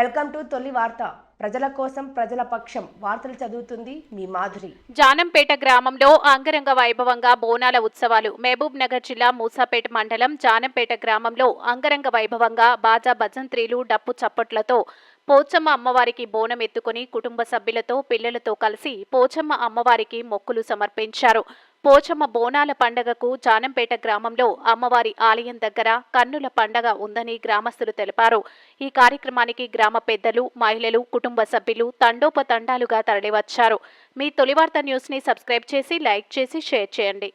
Welcome to తొలి వార్త. ప్రజల కోసం ప్రజల పక్షం వార్తలు చదువుతుంది మీ మాధురి. జానంపేట గ్రామంలో అంగరంగ వైభవంగా బోనాల ఉత్సవాలు. మహబూబ్ నగర్ జిల్లా మూసాపేట మండలం జానంపేట గ్రామంలో అంగరంగ వైభవంగా బాజా భజంత్రీలు డప్పు చప్పట్లతో పోచమ్మ అమ్మవారికి బోనం ఎత్తుకుని కుటుంబ సభ్యులతో పిల్లలతో కలిసి పోచమ్మ అమ్మవారికి మొక్కులు సమర్పించారు. పోచమ్మ బోనాల పండగకు జానంపేట గ్రామంలో అమ్మవారి ఆలయం దగ్గర కన్నుల పండగ ఉందని గ్రామస్తులు తెలిపారు. ఈ కార్యక్రమానికి గ్రామ పెద్దలు మహిళలు కుటుంబ సభ్యులు తండోపతండాలుగా తరలివచ్చారు. మీ తొలివార్త న్యూస్ని సబ్స్క్రైబ్ చేసి లైక్ చేసి షేర్ చేయండి.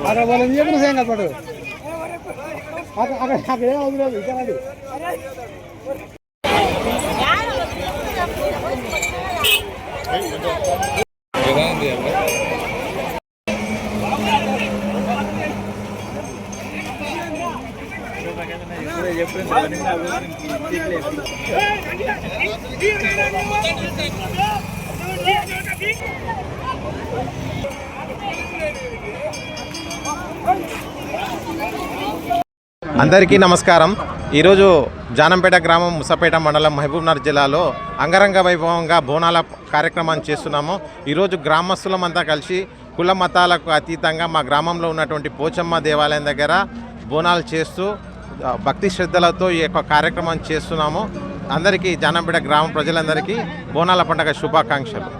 అక్కడ వాళ్ళు ఏం చెప్పిన సేమ్ కనపడు అక్కడ అక్కడ అక్కడ ఏమవుతుంది ఇక్కడ అందరికీ నమస్కారం. ఈరోజు జానంపేట గ్రామం ముసపేట మండలం మహబూబ్నగర్ జిల్లాలో అంగరంగ వైభవంగా బోనాల కార్యక్రమాన్ని చేస్తున్నాము. ఈరోజు గ్రామస్తులమంతా కలిసి కుల మతాలకు అతీతంగా మా గ్రామంలో ఉన్నటువంటి పోచమ్మ దేవాలయం దగ్గర బోనాలు చేస్తూ భక్తి శ్రద్ధలతో ఈ యొక్క కార్యక్రమం చేస్తున్నాము. అందరికీ జానంపేట గ్రామ ప్రజలందరికీ బోనాల పండుగ శుభాకాంక్షలు.